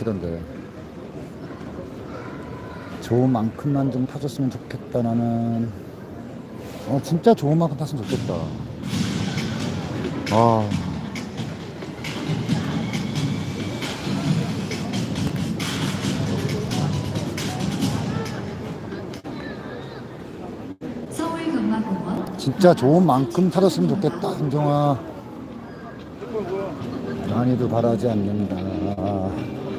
막히던데. 좋은 만큼만 좀 타줬으면 좋겠다, 나는. 어, 진짜 좋은 만큼 탔으면 좋겠다. 아. 진짜 좋은 만큼 타줬으면 좋겠다, 은정아. 많이도 바라지 않는다.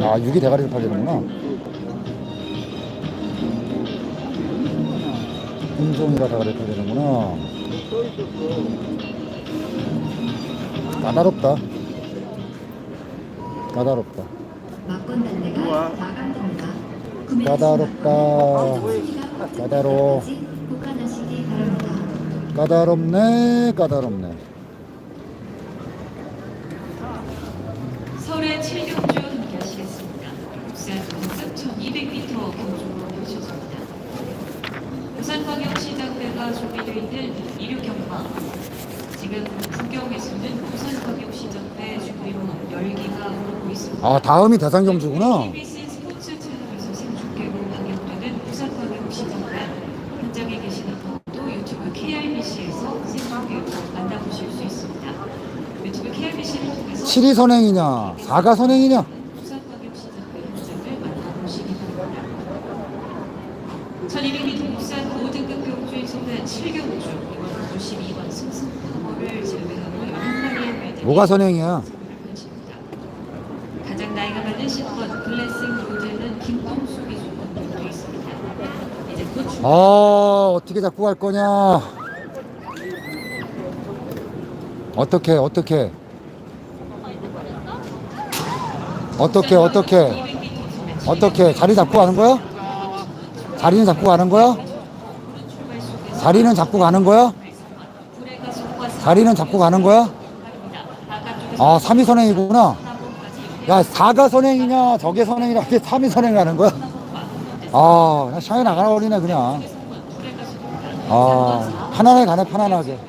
아, 육이 대가리를 팔리는구나. 품종이라 대가리를 팔리는구나. 까다롭다. 까다롭다. 까다롭다. 까다로워. 때까지 보관하시기 바랍니다. 까다롭네, 까다롭네. 서울의 칠경주 함께 하시겠습니다. 부산 동상 1200m 경주로 펼쳐집니다. 부산광역시장대가 준비되어 있는 이륙 경마. 지금 구경에서는 부산광역시장대 준비로 열기가 오르고 있습니다. 아, 다음이 대상 경주구나. KBS 스포츠 채널에서 생중계로 방영되는 부산광역시장대 현장에 계시는 만나보실 수 있습니다. 유튜브 KRBC를 통해서 7위 선행이냐, 4가 선행이냐. 부산광역시장대 현장을 만나보시기 바랍니다. 1200m 부산 5등급 경주에서는 7경주, 이번 92번 승승파워를 제외하고 11마리의 매듭이 뭐가 선행이야? 펼칩니다. 가장 나이가 많은 10번 블레싱 로제는 김동수 기준으로 되어 있습니다. 이제 곧 주- 아, 어떻게 잡고 갈 거냐. 어떻게, 어떻게. 어떻게, 어떻게. 200m 소매 어떻게. 자리 잡고 가는 거야? 자리는 잡고 가는 거야? 자리는 잡고 가는 거야? 자리는 잡고 가는 거야? 아, 3위 선행이구나. 4번까지 야, 4가 선행이냐, 저게 선행이냐, 이게 3위 선행 가는 거야? 아, 샤이 나가라 버리네, 그냥. 아, 편안하게 가네, 편안하게.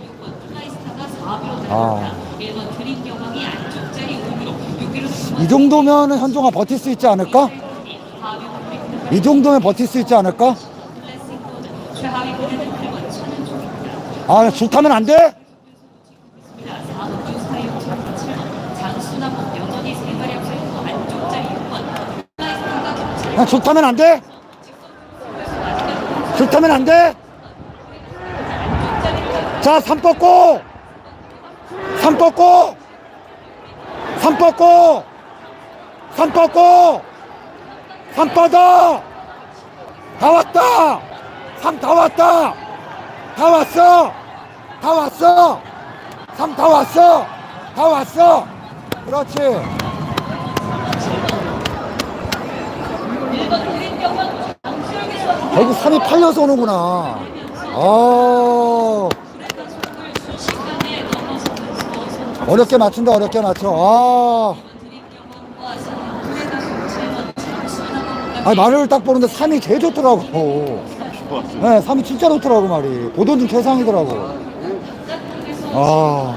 아. 1번 드림 여왕이 안쪽 자리 5km, 6km 이 정도면 현종아 버틸 수 있지 않을까? 이 정도면 버틸 수 있지 않을까? 최하위 부대는 8번 천은종입니다. 아, 좋다면 안 돼? 4번 유사이오천 7번 장수나무 여전히 세 마리 앞서 있고 안쪽 자리 6번 플라이스타가 경찰 야, 좋다면 안 돼? 좋다면 안 돼? 자, 삼 뻗고! 삼 뻗고! 삼 뻗고! 삼 뻗고! 삼 뻗어! 다 왔다! 삼다 왔다! 다 왔어! 다 왔어! 삼다 왔어! 다 왔어! 그렇지! 결국 3이 팔려서 오는구나. 어. 어렵게 맞춘다, 어렵게 맞춰. 아. 아니, 말을 딱 보는데 3이 제일 좋더라고. 네, 3이 진짜 좋더라고, 말이. 고도중 최상이더라고. 아.